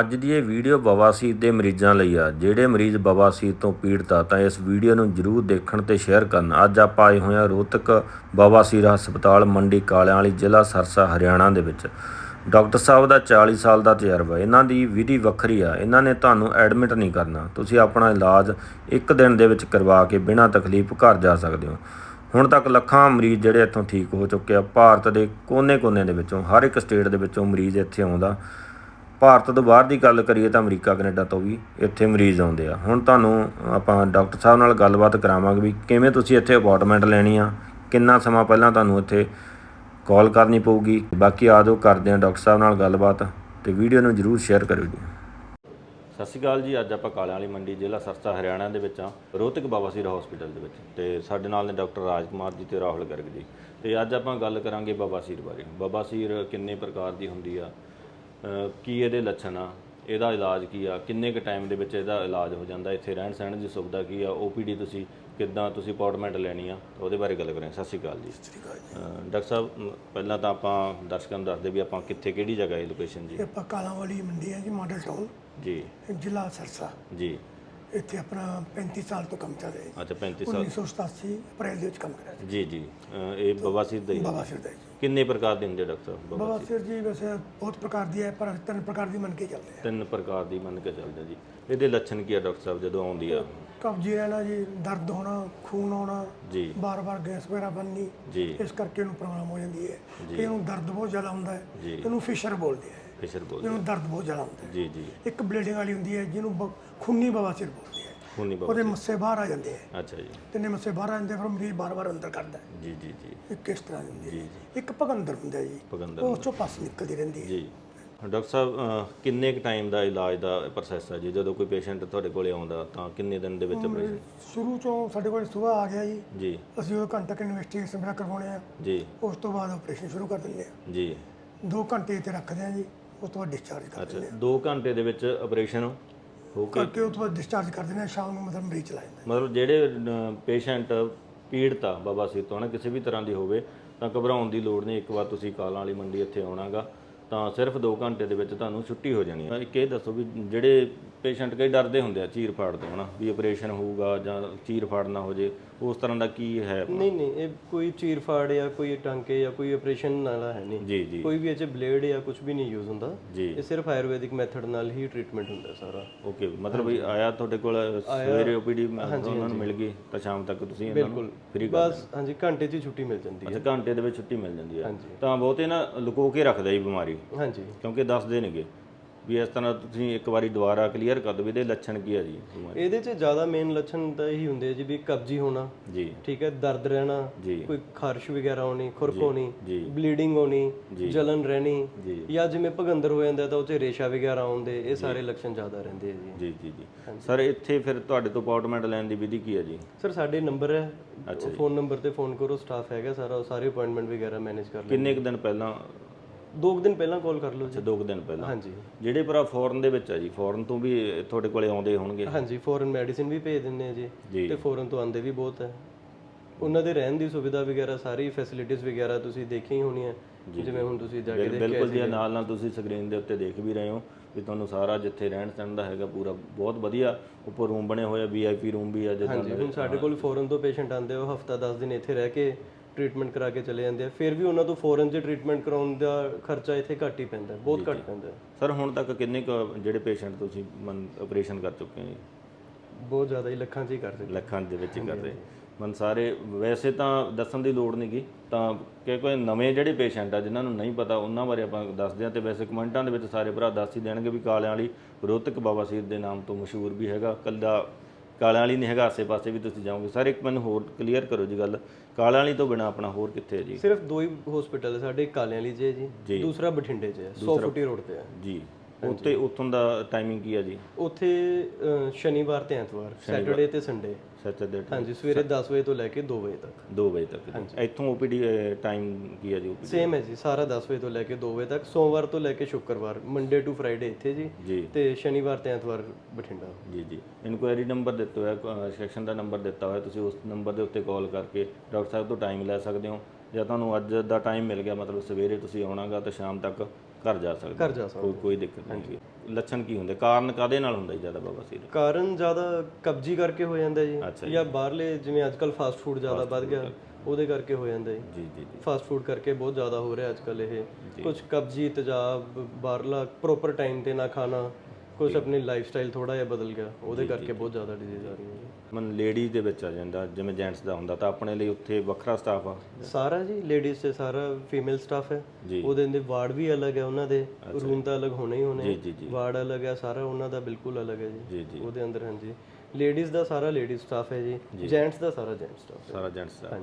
ਅੱਜ ਦੀ ਇਹ ਵੀਡੀਓ ਬਵਾਸੀਰ ਦੇ ਮਰੀਜ਼ਾਂ ਲਈ ਆ। ਜਿਹੜੇ ਮਰੀਜ਼ ਬਵਾਸੀਰ ਤੋਂ ਪੀੜਤ ਆ, ਤਾਂ ਇਸ ਵੀਡੀਓ ਨੂੰ ਜਰੂਰ ਦੇਖਣ ਤੇ ਸ਼ੇਅਰ ਕਰਨ। ਅੱਜ ਆਪਾਂ ਆਏ ਹੋਏ ਆ ਰੋਹਤਕ ਬਵਾਸੀਰ ਹਸਪਤਾਲ, ਮੰਡੀ ਕਾਲਿਆਂ ਵਾਲੀ ਜ਼ਿਲ੍ਹਾ ਸਰਸਾ, ਹਰਿਆਣਾ ਦੇ ਵਿੱਚ। ਡਾਕਟਰ ਸਾਹਿਬ ਦਾ 40 ਸਾਲ ਦਾ ਤਜਰਬਾ। ਇਹਨਾਂ ਦੀ ਵਿਧੀ ਵੱਖਰੀ ਆ। ਇਹਨਾਂ ਨੇ ਤੁਹਾਨੂੰ ਐਡਮਿਟ ਨਹੀਂ ਕਰਨਾ। ਤੁਸੀਂ ਆਪਣਾ ਇਲਾਜ ਇੱਕ ਦਿਨ ਦੇ ਵਿੱਚ ਕਰਵਾ ਕੇ ਬਿਨਾਂ ਤਕਲੀਫ ਘਰ ਜਾ ਸਕਦੇ ਹੋ। ਹੁਣ ਤੱਕ ਲੱਖਾਂ ਮਰੀਜ਼ ਜਿਹੜੇ ਇੱਥੋਂ ਠੀਕ ਹੋ ਚੁੱਕੇ ਆ। ਭਾਰਤ ਦੇ ਕੋਨੇ-ਕੋਨੇ ਦੇ ਵਿੱਚੋਂ, ਹਰ ਇੱਕ ਸਟੇਟ ਦੇ ਵਿੱਚੋਂ ਮਰੀਜ਼ ਇੱਥੇ ਆਉਂਦਾ। ਭਾਰਤ ਤੋਂ ਬਾਹਰ ਦੀ ਗੱਲ ਕਰੀਏ ਤਾਂ ਅਮਰੀਕਾ, ਕੈਨੇਡਾ ਤੋਂ ਵੀ ਇੱਥੇ ਮਰੀਜ਼ ਆਉਂਦੇ ਆ। ਹੁਣ ਤੁਹਾਨੂੰ ਆਪਾਂ ਡਾਕਟਰ ਸਾਹਿਬ ਨਾਲ ਗੱਲਬਾਤ ਕਰਾਵਾਂਗੇ ਵੀ ਕਿਵੇਂ ਤੁਸੀਂ ਇੱਥੇ ਅਪਾਰਟਮੈਂਟ ਲੈਣੀ ਆ, ਕਿੰਨਾ ਸਮਾਂ ਪਹਿਲਾਂ ਤੁਹਾਨੂੰ ਇੱਥੇ ਕਾਲ ਕਰਨੀ ਪਊਗੀ। ਬਾਕੀ ਆ ਆਜੋ ਕਰਦੇ ਆ ਡਾਕਟਰ ਸਾਹਿਬ ਨਾਲ ਗੱਲਬਾਤ ਤੇ ਵੀਡੀਓ ਨੂੰ ਜਰੂਰ ਸ਼ੇਅਰ ਕਰਿਓ ਜੀ। ਸਤਿ ਸ਼੍ਰੀ ਅਕਾਲ ਜੀ, ਅੱਜ ਆਪਾਂ ਕਾਲਿਆਂ ਵਾਲੀ ਮੰਡੀ ਜ਼ਿਲ੍ਹਾ ਸਰਸਾ, ਹਰਿਆਣਾ ਦੇ ਵਿੱਚ ਆ, ਰੋਹਤਕ ਬਾਬਾਸੀਰ ਹਸਪੀਟਲ ਦੇ ਵਿੱਚ ਤੇ ਸਾਡੇ ਨਾਲ ਨੇ ਡਾਕਟਰ ਰਾਜ ਕੁਮਾਰ ਜੀ ਤੇ ਰਾਹੁਲ ਗਰਗ ਜੀ। ਤੇ ਅੱਜ ਆਪਾਂ ਗੱਲ ਕਰਾਂਗੇ ਬਾਬਾਸੀਰ ਬਾਰੇ। ਬਾਬਾਸੀਰ ਕਿੰਨੇ ਪ੍ਰਕਾਰ ਦੀ ਹੁੰਦੀ ਆ ਕੀ ਇਹਦੇ ਲੱਛਣ ਆ? ਇਹਦਾ ਇਲਾਜ ਕੀ ਆ? ਕਿੰਨੇ ਕੁ ਟਾਈਮ ਦੇ ਵਿੱਚ ਇਹਦਾ ਇਲਾਜ ਹੋ ਜਾਂਦਾ? ਇੱਥੇ ਰਹਿਣ ਸਹਿਣ ਦੀ ਸੁਵਿਧਾ ਕੀ ਆ? ਓਪੀਡੀ ਤੁਸੀਂ ਕਿੱਦਾਂ ਤੁਸੀਂ ਅਪਾਰਟਮੈਂਟ ਲੈਣੀ ਆ? ਉਹਦੇ ਬਾਰੇ ਗੱਲ ਕਰਾਂਗੇ। ਸਤਿ ਸ਼੍ਰੀ ਅਕਾਲ ਜੀ। ਅਹ ਡਾਕਟਰ ਸਾਹਿਬ ਪਹਿਲਾਂ ਤਾਂ ਆਪਾਂ ਦਰਸ਼ਕਾਂ ਨੂੰ ਦੱਸਦੇ ਵੀ ਆਪਾਂ ਕਿੱਥੇ ਕਿਹੜੀ ਜਗ੍ਹਾ ਹੈ ਲੋਕੇਸ਼ਨ ਜੀ? ਇਹ ਆਪਾਂ ਕਾਲਾਂ ਵਾਲੀ ਮੰਡੀ ਹੈ ਜੀ ਮਾਡਲ ਟਾਊਨ ਜੀ। ਜ਼ਿਲ੍ਹਾ ਸਰਸਾ। ਜੀ। ਇੱਥੇ ਆਪਣਾ 35 ਸਾਲ ਤੋਂ ਕੰਮ ਚੱਲ ਰਿਹਾ ਅੱਛਾ 35 ਸਾਲ। 1987 ਅਪ੍ਰੈਲ ਦੇ ਵਿੱਚ ਕੰਮ ਕਰਿਆ ਜੀ ਜੀ। ਇਹ ਬਵਾਸੀਰ ਦਾ ਹੀ ਆ? ਬਾਬਾ ਸਿਰ ਦਾ ਜੀ। ਕਿੰਨੇ ਪ੍ਰਕਾਰ ਦੇ ਹੁੰਦੇ ਡਾਕਟਰ ਸਾਹਿਬ? ਬਾਬਾ ਬਵਾਸੀਰ ਸਿਰ ਜੀ ਵੈਸੇ ਬਹੁਤ ਪ੍ਰਕਾਰ ਦੀ ਹੈ ਪਰ ਤਿੰਨ ਪ੍ਰਕਾਰ ਦੀ ਮੰਨ ਕੇ ਚੱਲਦੇ ਆ। ਤਿੰਨ ਪ੍ਰਕਾਰ ਦੀ ਮੰਨ ਕੇ ਚੱਲਦੇ ਜੀ। ਇਹਦੇ ਲੱਛਣ ਕੀ ਆ ਡਾਕਟਰ ਸਾਹਿਬ ਜਦੋਂ ਆਉਂਦੀ ਆ? ਕਬਜੀ ਰਹਿਣਾ ਜੀ ਦਰਦ ਹੋਣਾ ਖੂਨ ਆਉਣਾ ਜੀ। ਬਾਰ-ਬਾਰ ਗੈਸ ਵਗੈਰਾ ਬਣਨੀ ਜੀ। ਇਸ ਕਰਕੇ ਇਹਨੂੰ ਪ੍ਰੋਬਲਮ ਹੋ ਜਾਂਦੀ ਹੈ। ਕਿ ਇਹਨੂੰ ਦਰਦ ਬਹੁਤ ਜ਼ਿਆਦਾ ਹੁੰਦਾ ਹੈ। ਜੀ। ਇਹਨੂੰ ਫਿਸ਼ਰ ਬੋਲਦੇ ਆ। ਫਿਸ਼ਰ ਬੋਲ ਇਹਨੂੰ ਦਰਦ ਬਹੁਤ ਜ਼ਿਆਦਾ ਹੁੰਦਾ ਹੈ। ਜੀ ਜੀ। ਇੱਕ ਬਲੀਡਿੰਗ ਵਾਲੀ ਹੁੰਦੀ ਹੈ ਜਿਹਨੂੰ ਬ- ਖੂਨੀ ਬਵਾਸੀਰ ਬੋਲਦੇ ਆ। ਖੂਨੀ ਬਾਬਾ ਉਹਦੇ ਮੱਸੇ ਬਾਹਰ ਆ ਜਾਂਦੇ ਆ। ਅੱਛਾ ਜੀ। ਤਿੰਨੇ ਮੱਸੇ ਬਾਹਰ ਆ ਜਾਂਦੇ ਆ, ਫਿਰ ਮਰੀਜ਼ ਬਾਰ-ਬਾਰ ਅੰਦਰ ਕਰਦਾ ਹੈ। ਜੀ ਜੀ ਜੀ। ਇੱਕ ਇਸ ਤਰ੍ਹਾਂ ਦੀ ਹੁੰਦੀ ਹੈ? ਇੱਕ ਭਗੰਦਰ ਹੁੰਦਾ ਜੀ। ਭਗੰਦਰ ਉਹ ਚੋਂ ਪਸ ਨਿਕਲਦੀ ਰਹਿੰਦੀ ਹੈ। ਜੀ। ਡਾਕਟਰ ਸਾਹਿਬ ਅਹ, ਕਿੰਨੇ ਕੁ ਟਾਈਮ ਦਾ ਇਲਾਜ ਦਾ ਪ੍ਰੋਸੈਸ ਹੈ ਜੀ? ਜਦੋਂ ਕੋਈ ਪੇਸ਼ੈਂਟ ਤੁਹਾਡੇ ਕੋਲੇ ਆਉਂਦਾ ਤਾਂ ਕਿੰਨੇ ਦਿਨ ਦੇ ਵਿੱਚ ਆਪਰੇਸ਼ਨ ਸ਼ੁਰੂ ਤੋਂ ਸਾਡੇ ਕੋਲ ਸਵੇਰ ਆ ਗਿਆ ਜੀ। ਜੀ। ਅਸੀਂ ਉਹ ਘੰਟੇ ਤੱਕ ਇਨਵੈਸਟੀਗੇਸ਼ਨ ਵਗੈਰਾ ਕਰਵਾਉਣੇ ਆ। ਜੀ। ਉਸ ਤੋਂ ਬਾਅਦ ਆਪਰੇਸ਼ਨ ਸ਼ੁਰੂ ਕਰ ਦਿੰਦੇ ਆ। ਜੀ। 2 ਘੰਟੇ ਇੱਥੇ ਰੱਖਦੇ ਆ ਜੀ ਉਸ ਤੋਂ ਬਾਅਦ ਡਿਸਚਾਰਜ ਕਰ ਅੱਛਾ। ਦਿੰਦੇ 2 ਘੰਟੇ ਦੇ ਵਿੱਚ ਆਪਰੇਸ਼ਨ ਹੋ ਆ ਕੇ ਕਰਕੇ ਉਸ ਤੋਂ ਬਾਅਦ ਡਿਸਚਾਰਜ ਕਰ ਦਿੰਦੇ ਆ ਸ਼ਾਮ ਨੂੰ ਮਤਲਬ ਮਰੀਜ਼ ਚਲਾ ਜਾਂਦਾ ਮਤਲਬ ਜਿਹੜੇ ਪੇਸ਼ੈਂਟ ਪੀੜਤ ਆ ਬਾਬਾ ਸੀਰ ਤੋਂ ਨਾ ਕਿਸੇ ਵੀ ਤਰ੍ਹਾਂ ਦੀ ਹੋਵੇ ਤਾਂ ਘਬਰਾਉਣ ਦੀ ਲੋੜ ਨਹੀਂ ਇੱਕ ਵਾਰ ਤੁਸੀਂ ਕਾਲਾਂ ਵਾਲੀ ਮੰਡੀ ਇੱਥੇ ਆਉਣਾਗਾ ਤਾਂ ਸਿਰਫ 2 ਘੰਟੇ ਦੇ ਵਿੱਚ ਤੁਹਾਨੂੰ ਛੁੱਟੀ ਹੋ ਜਾਣੀ ਹੈ। ਇੱਕ ਇਹ ਦੱਸੋ ਵੀ ਜਿਹੜੇ ਪੇਸ਼ੈਂਟ ਕਈ ਡਰਦੇ ਹੁੰਦੇ ਆ ਚੀਰ ਫਾੜ ਤੋਂ ਹਨਾ? ਵੀ ਆਪਰੇਸ਼ਨ ਹੋਊਗਾ ਜਾਂ ਚੀਰ ਫਾੜ ਨਾ ਹੋ ਜੇ ਉਸ ਤਰ੍ਹਾਂ ਦਾ ਕੀ ਹੈ ਆਪਣਾ? ਨਹੀਂ ਨਹੀਂ ਇਹ ਕੋਈ ਚੀਰ ਫਾੜ ਜਾਂ ਕੋਈ ਟਾਂਕੇ ਜਾਂ ਕੋਈ ਆਪਰੇਸ਼ਨ ਵਾਲਾ ਹੈ ਨਹੀਂ। ਜੀ ਜੀ। ਕੋਈ ਵੀ ਇਹ 'ਚ ਬਲੇਡ ਜਾਂ ਕੁਝ ਵੀ ਨਹੀਂ ਯੂਜ਼ ਹੁੰਦਾ। ਜੀ। ਇਹ ਸਿਰਫ ਆਯੁਰਵੈਦਿਕ ਮੈਥਡ ਨਾਲ ਹੀ ਟ੍ਰੀਟਮੈਂਟ ਹੁੰਦਾ ਸਾਰਾ। ਓਕੇ ਮਤਲਬ ਵੀ ਆਇਆ ਤੁਹਾਡੇ ਕੋਲ ਸਵੇਰੇ ਓਪੀਡੀ ਉਹਨਾਂ ਨੂੰ ਮਿਲ ਗਈ ਤਾਂ ਸ਼ਾਮ ਤੱਕ ਤੁਸੀਂ ਇਹਨਾਂ ਨੂੰ ਫ੍ਰੀ ਕਰ ਬਸ ਹਾਂਜੀ ਘੰਟੇ 'ਚ ਹੀ ਛੁੱਟੀ ਮਿਲ ਜਾਂਦੀ ਹੈ। ਅੱਛਾ ਘੰਟੇ ਦੇ ਵਿੱਚ ਛੁੱਟੀ ਮਿਲ ਜਾਂਦੀ ਹੈ। ਤਾਂ ਬਹੁਤੇ ਨਾ ਲੁਕੋ ਕੇ ਰੱਖਦਾ ਜੀ ਬਿਮਾਰੀ। ਹਾਂਜੀ। ਕਿਉਂਕਿ ਦੱਸਦੇ ਨੇਗੇ। ਵੀ ਇਸ ਤਰ੍ਹਾਂ ਤੁਸੀਂ ਇੱਕ ਵਾਰੀ ਦੁਬਾਰਾ ਕਲੀਅਰ ਕਰ ਦਿਓ ਵੀ ਇਹਦੇ ਲੱਛਣ ਕੀ ਆ ਜੀ? ਬਿਮਾਰੀ ਇਹਦੇ 'ਚ ਜ਼ਿਆਦਾ ਮੇਨ ਲੱਛਣ ਤਾਂ ਇਹੀ ਹੁੰਦੇ ਆ ਜੀ ਵੀ ਕਬਜੀ ਹੋਣਾ। ਜੀ। ਠੀਕ ਹੈ ਦਰਦ ਰਹਿਣਾ ਜੀ। ਕੋਈ ਖਾਰਸ਼ ਵਗੈਰਾ ਹੋਣੀ ਖੁਰਕ ਹੋਣੀ ਜੀ। ਬਲੀਡਿੰਗ ਹੋਣੀ ਜਲਨ ਰਹਿਣੀ ਜੀ। ਜਾਂ ਜਿਵੇਂ ਭਗੰਦਰ ਹੋ ਜਾਂਦਾ ਤਾਂ ਉਹ 'ਚ ਰੇਸ਼ਾ ਵਗੈਰਾ ਆਉਂਦੇ ਇਹ ਸਾਰੇ ਲੱਛਣ ਜ਼ਿਆਦਾ ਰਹਿੰਦੇ ਆ ਜੀ। ਜੀ ਜੀ ਜੀ। ਸਰ ਇੱਥੇ ਫਿਰ ਤੁਹਾਡੇ ਤੋਂ ਅਪਾਰਟਮੈਂਟ ਲੈਣ ਦੀ ਵਿਧੀ ਕੀ ਹੈ ਜੀ? ਸਰ ਸਾਡੇ ਨੰਬਰ ਹੈ। ਫੋਨ ਨੰਬਰ ਤੇ ਫੋਨ ਕਰੋ ਸਟਾਫ ਹੈਗਾ ਸਾਰਾ ਉਹ ਸਾਰੇ ਅਪਾਇੰਟਮੈਂਟ ਵਗੈਰਾ ਮੈਨੇਜ ਕਰ ਲੈ ਕਿੰਨੇ ਕੁ ਦਿਨ ਪਹਿਲਾਂ ਦੋ ਕੁ ਦਿਨ ਪਹਿਲਾਂ ਕਾਲ ਕਰ ਲਓ ਅੱਛਾ ਜੀ ਦੋ ਕੁ ਦਿਨ ਪਹਿਲਾਂ। ਹਾਂਜੀ। ਜਿਹੜੇ ਭਰਾ ਫੋਰਨ ਦੇ ਵਿੱਚ ਆ ਜੀ ਫੋਰਨ ਤੋਂ ਵੀ ਤੁਹਾਡੇ ਕੋਲੇ ਆਉਂਦੇ ਹੋਣਗੇ? ਹਾਂਜੀ ਫੋਰਨ ਮੈਡੀਸਿਨ ਵੀ ਭੇਜ ਦਿੰਦੇ ਆ ਜੀ ਜੀ। ਤੇ ਫੋਰਨ ਤੋਂ ਆਂਦੇ ਵੀ ਬਹੁਤ ਹੈ ਉਹਨਾਂ ਦੇ ਰਹਿਣ ਦੀ ਸੁਵਿਧਾ ਵਗੈਰਾ ਸਾਰੀ ਫੈਸਿਲਿਟੀਆਂ ਵਗੈਰਾ ਤੁਸੀਂ ਦੇਖੀ ਹੀ ਹੋਣੀਆਂ। ਜਿਵੇਂ ਹੁਣ ਤੁਸੀਂ ਜਾ ਕੇ ਬਿਲ- ਬਿਲਕੁਲ ਜੀ ਨਾਲ ਨਾਲ ਤੁਸੀਂ ਸਕਰੀਨ ਦੇ ਉੱਤੇ ਦੇਖ ਵੀ ਰਹੇ ਹੋ ਵੀ ਤੁਹਾਨੂੰ ਸਾਰਾ ਜਿੱਥੇ ਰਹਿਣ ਸਹਿਣ ਦਾ ਹੈਗਾ ਪੂਰਾ ਬਹੁਤ ਵਧੀਆ ਉੱਪਰ ਰੂਮ ਬਣੇ ਹੋਏ ਆ ਵੀਆਈਪੀ ਰੂਮ ਵੀ ਆ ਜਿੱਦਾਂ ਹਾਂਜੀ ਹੁਣ ਸਾਡੇ ਕੋਲ ਫੋਰਨ ਤੋਂ ਪੇਸ਼ੈਂਟ ਆਉਂਦੇ ਆ ਉਹ ਹਫਤਾ 10 ਦਿਨ ਇੱਥੇ ਰਹਿ ਕੇ ਟ੍ਰੀਟਮੈਂਟ ਕਰਾ ਕੇ ਚਲੇ ਜਾਂਦੇ ਆ। ਫਿਰ ਵੀ ਉਹਨਾਂ ਤੋਂ ਫੋਰਨ 'ਚ ਟ੍ਰੀਟਮੈਂਟ ਕਰਾਉਣ ਦਾ ਖਰਚਾ ਇੱਥੇ ਘੱਟ ਹੀ ਪੈਂਦਾ ਹੈ, ਬਹੁਤ ਘੱਟ ਪੈਂਦਾ। ਹੈ। ਸਰ ਹੁਣ ਤੱਕ ਕਿੰਨੇ ਕੁ ਜਿਹੜੇ ਪੇਸ਼ੈਂਟ ਤੁਸੀਂ ਆਪਰੇਸ਼ਨ ਕਰ ਚੁੱਕੇ ਹੋ ਜੀ? ਬਹੁਤ ਜ਼ਿਆਦਾ ਹੀ ਲੱਖਾਂ 'ਚ ਹੀ ਕਰ ਸਕਦੇ। ਲੱਖਾਂ ਦੇ ਵਿੱਚ ਹੀ ਕਰਦੇ ਮਨ ਸਾਰੇ ਵੈਸੇ ਤਾਂ ਦੱਸਣ ਦੀ ਲੋੜ ਨਹੀਂਗੀ ਤਾਂ ਕਿ ਕੋਈ ਨਵੇਂ ਜਿਹੜੇ ਪੇਸ਼ੈਂਟ ਆ ਜਿਨ੍ਹਾਂ ਨੂੰ ਨਹੀਂ ਪਤਾ ਉਹਨਾਂ ਬਾਰੇ ਆਪਾਂ ਦੱਸਦੇ ਹਾਂ ਤੇ ਵੈਸੇ ਕਮੈਂਟਾਂ ਦੇ ਵਿੱਚ ਸਾਰੇ ਭਰਾ ਦੱਸ ਹੀ ਦੇਣਗੇ ਵੀ ਕਾਲਿਆਂ ਵਾਲੀ ਰੋਹਤਕ ਬਾਬਾ ਸੀਰ ਦੇ ਨਾਮ ਤੋਂ ਮਸ਼ਹੂਰ ਵੀ ਹੈਗਾ ਕੱਲਾ ਕਾਲਿਆਂ ਵਾਲੀ ਨਹੀਂ ਹੈਗਾ ਆਸੇ-ਪਾਸੇ ਵੀ ਤੁਸੀਂ ਜਾਓਗੇ। ਸਰ ਇੱਕ ਮੈਨੂੰ ਹੋਰ ਕਲੀਅਰ ਕਰੋ ਜੀ ਗੱਲ। ਕਾਲਿਆਂ ਵਾਲੀ ਤੋਂ ਬਿਨਾ ਆਪਣਾ ਹੋਰ ਕਿੱਥੇ ਹੈ ਜੀ? ਸਿਰਫ ਦੋ ਹੀ ਹਸਪੀਟਲ ਹੈ ਸਾਡੇ ਇੱਕ ਕਾਲਿਆਂ ਵਾਲੀ 'ਚ ਹੈ ਜੀ। ਦੂਸਰਾ ਬਠਿੰਡੇ 'ਚ ਹੈ 100 ਫੁੱਟੀ ਰੋਡ ਤੇ ਹੈ। ਜੀ। ਉੱਤੇ ਉੱਥੋਂ ਦਾ ਟਾਈਮਿੰਗ ਕੀ ਹੈ ਜੀ? ਉੱਥੇ ਅ, ਸ਼ਨੀਵਾਰ ਤੇ ਐਤਵਾਰ ਸੈਟਰਡੇ ਤੇ ਸੰਡੇ ਸੈਟਰਡੇ ਹਾਂਜੀ ਸਵੇਰੇ 10 ਵਜੇ ਤੋਂ ਲੈ ਕੇ 2 ਵਜੇ ਤੱਕ। 2 ਵਜੇ ਤੱਕ ਇੱਥੋਂ ਓਪੀਡੀ ਟਾਈਮ ਕੀ ਹੈ ਜੀ OPD? ਸੇਮ ਹੈ ਜੀ ਸਾਰਾ 10 ਵਜੇ ਤੋਂ ਲੈ ਕੇ 2 ਵਜੇ ਤੱਕ। ਸੋਮਵਾਰ ਤੋਂ ਲੈ ਕੇ ਸ਼ੁੱਕਰਵਾਰ ਮੰਡੇ ਟੂ ਫਰਾਈਡੇ ਇੱਥੇ ਜੀ। ਜੀ। ਤੇ ਸ਼ਨੀਵਾਰ ਤੇ ਐਤਵਾਰ ਬਠਿੰਡਾ। ਜੀ ਜੀ। ਇਨਕੁਆਇਰੀ ਨੰਬਰ ਦਿੱਤਾ ਹੋਇਆ ਸੈਕਸ਼ਨ ਦਾ ਨੰਬਰ ਦਿੱਤਾ ਹੋਇਆ। ਤੁਸੀਂ ਉਸ ਨੰਬਰ ਦੇ ਉੱਤੇ ਕਾਲ ਕਰਕੇ ਡਾਕਟਰ ਸਾਹਿਬ ਤੋਂ ਟਾਈਮ ਲੈ ਸਕਦੇ ਹੋ। ਜਾਂ ਤੁਹਾਨੂੰ ਅੱਜ ਦਾ ਟਾਈਮ ਮਿਲ ਗਿਆ ਮਤਲਬ ਸਵੇਰੇ ਤੁਸੀਂ ਆਉਣਾਗਾ ਤਾਂ ਸ਼ਾਮ ਤੱਕ ਘਰ ਜਾ ਸਕਦੇ ਘਰ ਜਾ ਸਕਦੇ ਕੋਈ ਕੋਈ ਦਿੱਕਤ ਨਹੀਂ ਹੈਗੀ। ਲੱਛਣ ਕੀ ਹੁੰਦੇ? ਕਾਰਨ ਕਾਦੇ ਨਾਲ ਹੁੰਦਾ ਜੀ ਜ਼ਿਆਦਾ ਬਵਾਸੀਰ ਕਾਰਨ ਜ਼ਿਆਦਾ ਕਬਜੀ ਕਰਕੇ ਹੋ ਜਾਂਦਾ ਅੱਛਾ ਜੀ। ਜਾਂ ਬਾਹਰਲੇ ਜਿਵੇਂ ਅੱਜ ਕੱਲ ਫਾਸਟ ਫੂਡ ਜ਼ਿਆਦਾ ਵੱਧ ਗਿਆ ਉਹਦੇ ਕਰਕੇ ਹੋ ਜਾਂਦਾ ਜੀ। ਜੀ ਜੀ ਜੀ। ਫਾਸਟ ਫੂਡ ਕਰਕੇ ਬਹੁਤ ਜ਼ਿਆਦਾ ਹੋ ਰਿਹਾ ਅੱਜ ਕੱਲ ਇਹ। ਕੁਝ ਕਬਜੀ ਤੇਜ਼ਾਬ ਬਾਹਰਲਾ ਪ੍ਰੋਪਰ ਟਾਈਮ ਤੇ ਨਾ ਖਾਣਾ। ਕੁਝ ਆਪਣੀ ਲਾਈਫ ਸਟਾਈਲ ਥੋੜਾ ਜਿਹਾ ਬਦਲ ਗਿਆ ਉਹਦੇ ਕਰਕੇ ਬਹੁਤ ਜ਼ਿਆਦਾ ਡਿਜ਼ੀਜ਼ ਆ ਰਹੀ ਹੈ ਮਨ ਲੇਡੀ ਦੇ ਵਿੱਚ ਆ ਜਾਂਦਾ ਜਿਵੇਂ ਜੈਂਟਸ ਦਾ ਹੁੰਦਾ ਤਾਂ ਆਪਣੇ ਲਈ ਉੱਥੇ ਵੱਖਰਾ ਸਟਾਫ ਆ। ਸਾਰਾ ਜੀ ਲੇਡੀਜ਼ ਤੇ ਸਾਰਾ ਫੀਮੇਲ ਸਟਾਫ ਹੈ। ਜੀ। ਉਹਦੇ ਦੇ ਵਾਰਡ ਵੀ ਅਲੱਗ ਹੈ ਉਹਨਾਂ ਦੇ ਰੂਮ ਤਾਂ ਅਲੱਗ ਹੋਣੇ ਹੀ ਹੋਣੇ ਜੀ ਜੀ ਜੀ। ਵਾਰਡ ਅਲੱਗ ਹੈ ਸਾਰਾ ਉਹਨਾਂ ਦਾ ਬਿਲਕੁਲ ਅਲੱਗ ਹੈ ਜੀ। ਉਹਦੇ ਅੰਦਰ ਹਾਂਜੀ। ਲੇਡੀਜ਼ ਦਾ ਸਾਰਾ ਲੇਡੀਜ਼ ਸਟਾਫ ਹੈ ਜੀ। ਜੈਂਟਸ ਦਾ ਸਾਰਾ ਜੈਂਟਸ ਸਟਾਫ ਸਾਰਾ ਜੈਂਟਸ ਸਟਾਫ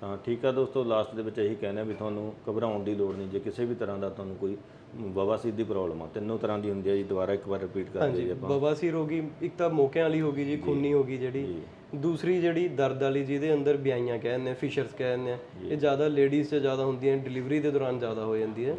ਤਾਂ ਠੀਕ ਆ ਦੋਸਤੋ ਲਾਸਟ ਦੇ ਵਿੱਚ ਇਹੀ ਕਹਿੰਦੇ ਆ ਵੀ ਤੁਹਾਨੂੰ ਘਬਰਾਉਣ ਦੀ ਲੋੜ ਨਹੀਂ ਜੇ ਕਿਸੇ ਵੀ ਤਰ੍ਹਾਂ ਦਾ ਤੁਹਾਨੂੰ ਕੋਈ ਬਵਾਸੀਰ ਦੀ ਪ੍ਰੋਬਲਮ ਆ। ਤਿੰਨੋਂ ਤਰ੍ਹਾਂ ਦੀ ਹੁੰਦੀ ਹੈ ਜੀ ਦੁਬਾਰਾ ਇੱਕ ਵਾਰ ਰਿਪੀਟ ਕਰ ਜੀ ਆਪਾਂ। ਬਵਾਸੀਰ ਹੋ ਗਈ ਇੱਕ ਤਾਂ ਮੋਕਿਆਂ ਵਾਲੀ ਹੋ ਗਈ ਜੀ ਖੂਨੀ ਹੋ ਗਈ ਜਿਹੜੀ। ਦੂਸਰੀ ਜਿਹੜੀ ਦਰਦ ਵਾਲੀ ਜਿਹਦੇ ਅੰਦਰ ਬਿਆਈਆਂ ਕਹਿੰਦੇ ਆ ਫਿਸ਼ਰਸ ਕਹਿੰਦੇ ਆ ਇਹ ਜ਼ਿਆਦਾ ਲੇਡੀਜ਼ 'ਚ ਜ਼ਿਆਦਾ ਹੁੰਦੀਆਂ ਡਿਲੀਵਰੀ ਦੇ ਦੌਰਾਨ ਜ਼ਿਆਦਾ ਹੋ ਜਾਂਦੀ ਹੈ।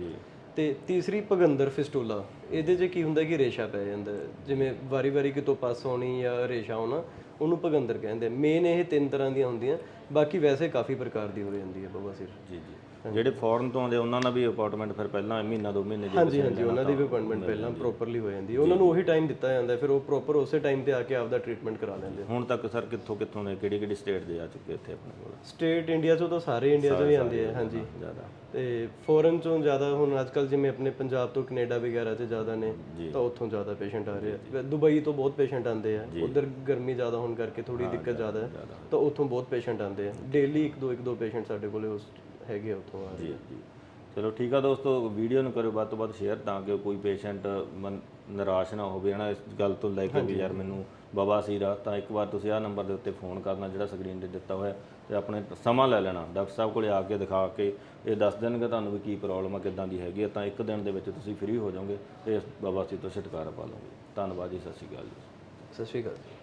ਤੇ ਤੀਸਰੀ ਪਗੰਦਰ ਫਿਸਟੂਲਾ ਇਹਦੇ 'ਚ ਕੀ ਹੁੰਦਾ ਕਿ ਰੇਸ਼ਾ ਪੈ ਜਾਂਦਾ। ਜਿਵੇਂ ਵਾਰੀ-ਵਾਰੀ ਕਿਤੋਂ ਪਾਸ ਹੋਣੀ ਜਾਂ ਰੇਸ਼ਾ ਹੋਣਾ ਉਹਨੂੰ ਪਗੰਦਰ ਕਹਿੰਦੇ ਮੇਨ ਇਹ ਤਿੰਨ ਤਰ੍ਹਾਂ ਦੀਆਂ ਹੁੰਦੀਆਂ ਬਾਕੀ ਵੈਸੇ ਕਾਫੀ ਪ੍ਰਕਾਰ ਦੀ ਹੋ ਜਾਂਦੀ ਹੈ ਬਵਾਸੀਰ ਜੀ ਜੀ। ਜਿਹੜੇ ਫੋਰਨ ਤੋਂ ਆਉਂਦੇ ਉਹਨਾਂ ਨਾਲ ਵੀ ਅਪਾਰਟਮੈਂਟ ਫਿਰ ਪਹਿਲਾਂ ਮਹੀਨਾ ਦੋ ਮਹੀਨੇ ਜੇ ਹਾਂਜੀ ਹਾਂਜੀ ਉਹਨਾਂ ਦੀ ਵੀ ਅਪਾਇੰਟਮੈਂਟ ਪਹਿਲਾਂ ਪ੍ਰੋਪਰਲੀ ਹੋ। ਜਾਂਦੀ ਹੈ। ਉਹਨਾਂ ਨੂੰ ਉਹੀ ਟਾਈਮ ਦਿੱਤਾ ਜਾਂਦਾ ਹੈ, ਫਿਰ ਉਹ ਪ੍ਰੋਪਰ ਉਸੇ ਟਾਈਮ ਤੇ ਆ ਕੇ ਆਪਦਾ ਟ੍ਰੀਟਮੈਂਟ ਕਰਾ ਲੈਂਦੇ ਹੁਣ ਤੱਕ ਸਰ ਕਿੱਥੋਂ ਕਿੱਥੋਂ ਨੇ ਕਿਹੜੀ ਕਿਹੜੀ ਸਟੇਟ ਦੇ ਆ ਚੁੱਕੇ ਇੱਥੇ ਆਪਣੇ ਕੋਲ? ਸਟੇਟ ਇੰਡੀਆ ਚੋਂ ਤਾਂ ਸਾਰੇ ਇੰਡੀਆ ਚੋਂ ਹੀ ਆਉਂਦੇ ਆ ਹਾਂਜੀ। ਜ਼ਿਆਦਾ। ਤੇ ਫੋਰਨ ਚੋਂ ਜ਼ਿਆਦਾ ਹੁਣ ਅੱਜਕੱਲ ਜਿਵੇਂ ਆਪਣੇ ਪੰਜਾਬ ਤੋਂ ਕੈਨੇਡਾ ਵਗੈਰਾ 'ਚ ਜ਼ਿਆਦਾ ਨੇ ਤਾਂ ਉੱਥੋਂ ਜ਼ਿਆਦਾ ਪੇਸ਼ੈਂਟ ਆ ਰਹੇ ਆ। ਦੁਬਈ ਤੋਂ ਬਹੁਤ ਪੇਸ਼ੈਂਟ ਆਉਂਦੇ ਆ। ਉਧਰ ਗਰਮੀ ਜ਼ਿਆਦਾ ਹੋਣ ਕਰਕੇ ਥੋੜੀ ਦਿੱਕਤ ਜ਼ਿਆਦਾ ਹੈ ਤਾਂ ਉੱਥੋਂ ਬਹੁਤ ਪੇਸ਼ੈਂਟ ਆਉਂਦੇ ਆ। ਡੇਲੀ ਇੱਕ ਦੋ ਇੱਕ ਦੋ ਪੇਸ਼ੈਂਟ ਸਾਡੇ ਕੋਲੇ ਉਸ ਹੈਗੇ ਉੱਥੋਂ ਆ ਜੀ ਜੀ। ਚਲੋ ਠੀਕ ਆ ਦੋਸਤੋ ਵੀਡੀਓ ਨੂੰ ਕਰੋ ਵੱਧ ਤੋਂ ਵੱਧ ਸ਼ੇਅਰ ਤਾਂ ਕਿ ਕੋਈ ਪੇਸ਼ੈਂਟ ਨਿਰਾਸ਼ ਨਾ ਹੋਵੇ ਹਨਾ? ਇਸ ਗੱਲ ਤੋਂ ਲੈ ਕੇ ਵੀ ਯਾਰ ਮੈਨੂੰ ਬਵਾਸੀਰ ਆ ਤਾਂ ਇੱਕ ਵਾਰ ਤੁਸੀਂ ਆਹ ਨੰਬਰ ਦੇ ਉੱਤੇ ਫੋਨ ਕਰਨਾ ਜਿਹੜਾ ਸਕਰੀਨ ਤੇ ਦਿੱਤਾ ਹੋਇਆ ਤੇ ਆਪਣੇ ਸਮਾਂ ਲੈ ਲੈਣਾ। ਡਾਕਟਰ ਸਾਹਿਬ ਕੋਲੇ ਆ ਕੇ ਦਿਖਾ ਕੇ ਇਹ ਦੱਸ ਦੇਣਗੇ ਤੁਹਾਨੂੰ ਵੀ ਕੀ ਪ੍ਰੋਬਲਮ ਆ ਕਿੱਦਾਂ ਦੀ ਹੈਗੀ ਆ ਤਾਂ ਇੱਕ ਦਿਨ ਦੇ ਵਿੱਚ ਤੁਸੀਂ ਫ੍ਰੀ ਹੋ ਜਾਓਗੇ ਤੇ ਇਸ ਬਵਾਸੀਰ ਤੋਂ ਛੁਟਕਾਰਾ ਪਾ ਲਓਗੇ। ਧੰਨਵਾਦ ਜੀ ਸਤਿ ਸ਼੍ਰੀ ਅਕਾਲ ਜੀ। ਸਤਿ ਸ਼੍ਰੀ ਅਕਾਲ ਜੀ।